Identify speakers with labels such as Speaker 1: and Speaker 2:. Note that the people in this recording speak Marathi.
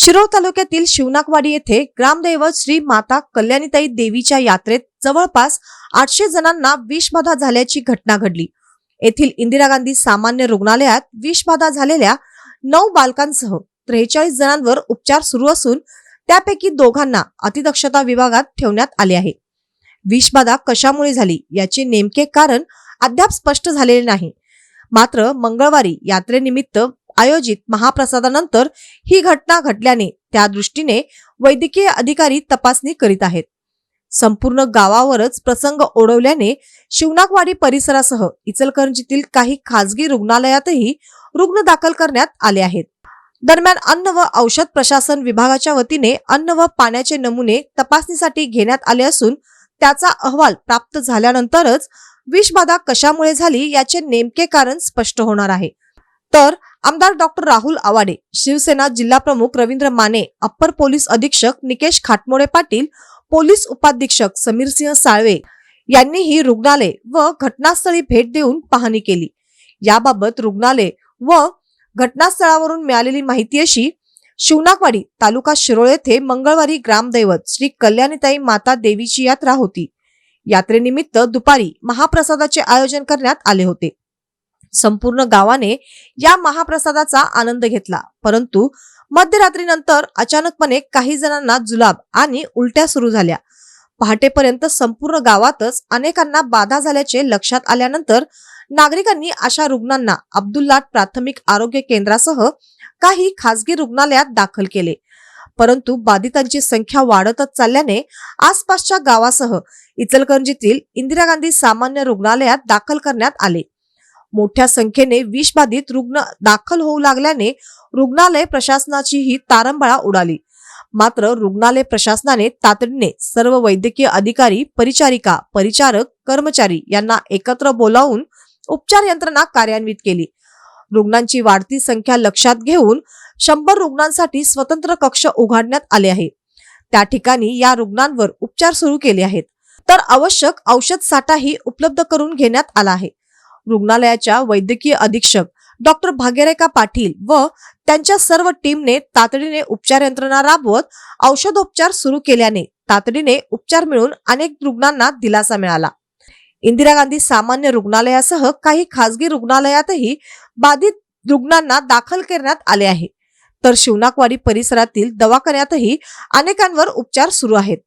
Speaker 1: शिरोळ तालुक्यातील शिवनाकवाडी येथे ग्रामदैवत श्री माता कल्याणीताई देवीच्या यात्रेत जवळपास आठशे जणांना विषबाधा झाल्याची घटना घडली. येथील इंदिरा गांधी सामान्य रुग्णालयात विषबाधा झालेल्या नऊ बालकांसह त्रेचाळीस जणांवर उपचार सुरू असून त्यापैकी दोघांना अतिदक्षता विभागात ठेवण्यात आले आहे. विषबाधा कशामुळे झाली याचे नेमके कारण अद्याप स्पष्ट झालेले नाही. मात्र मंगळवारी यात्रेनिमित्त आयोजित महाप्रसादानंतर ही घटना घडल्याने त्या दृष्टीने वैद्यकीय अधिकारी तपासणी करीत आहेत. संपूर्ण गावावरच प्रसंग ओढवल्याने शिवनाकवाडी परिसरासह इचलकरंजीतील काही खासगी रुग्णालयातही रुग्ण दाखल करण्यात आले आहेत. दरम्यान अन्न व औषध प्रशासन विभागाच्या वतीने अन्न व पाण्याचे नमुने तपासणीसाठी घेण्यात आले असून त्याचा अहवाल प्राप्त झाल्यानंतरच विषबाधा कशामुळे झाली याचे नेमके कारण स्पष्ट होणार आहे. तर आमदार डॉक्टर राहुल आवाडे शिवसेना जिल्हाप्रमुख रवींद्र माने अप्पर पोलीस अधीक्षक निकेश खाटमोडे पाटील पोलीस उपाधीक्षक समीरसिंह साळवे यांनीही रुग्णालय व घटनास्थळी भेट देऊन पाहणी केली. याबाबत रुग्णालय व घटनास्थळावरून मिळालेली माहिती अशी शिवनाकवाडी तालुका शिरोळ येथे मंगळवारी ग्रामदैवत श्री कल्याणीताई माता देवीची यात्रा होती. यात्रेनिमित्त दुपारी महाप्रसादाचे आयोजन करण्यात आले होते. संपूर्ण गावाने या महाप्रसादाचा आनंद घेतला. परंतु मध्यरात्रीनंतर अचानकपणे काही जणांना जुलाब आणि उलट्या सुरू झाल्या. पहाटेपर्यंत संपूर्ण गावातच अनेकांना बाधा झाल्याचे लक्षात आल्यानंतर नागरिकांनी अशा रुग्णांना अब्दुल्लाट प्राथमिक आरोग्य केंद्रासह काही खासगी रुग्णालयात दाखल केले. परंतु बाधितांची संख्या वाढतच चालल्याने आसपासच्या गावासह इचलकरंजीतील इंदिरा गांधी सामान्य रुग्णालयात दाखल करण्यात आले. मोठ्या संख्येने विषबाधित रुग्ण दाखल होऊ लागल्याने रुग्णालय प्रशासनाचीही तारंबळा उडाली. मात्र रुग्णालय प्रशासनाने तातडीने सर्व वैद्यकीय अधिकारी परिचारिका परिचारक कर्मचारी यांना एकत्र बोलावून उपचार यंत्रणा कार्यान्वित केली. रुग्णांची वाढती संख्या लक्षात घेऊन शंभर रुग्णांसाठी स्वतंत्र कक्ष उघडण्यात आले आहे. त्या ठिकाणी या रुग्णांवर उपचार सुरू केले आहेत. तर आवश्यक औषध साठाही उपलब्ध करून घेण्यात आला आहे. रुग्णालयाच्या वैद्यकीय अधीक्षक डॉक्टर भाग्यरेखा पाटील व त्यांच्या सर्व टीमने तातडीने उपचार यंत्रणा राबवत औषधोपचार सुरू केल्याने तातडीने उपचार मिळून अनेक रुग्णांना दिलासा मिळाला. इंदिरा गांधी सामान्य रुग्णालयासह काही खासगी रुग्णालयातही बाधित रुग्णांना दाखल करण्यात आले आहे. तर शिवनाकवाडी परिसरातील दवाखान्यातही अनेकांवर उपचार सुरू आहेत.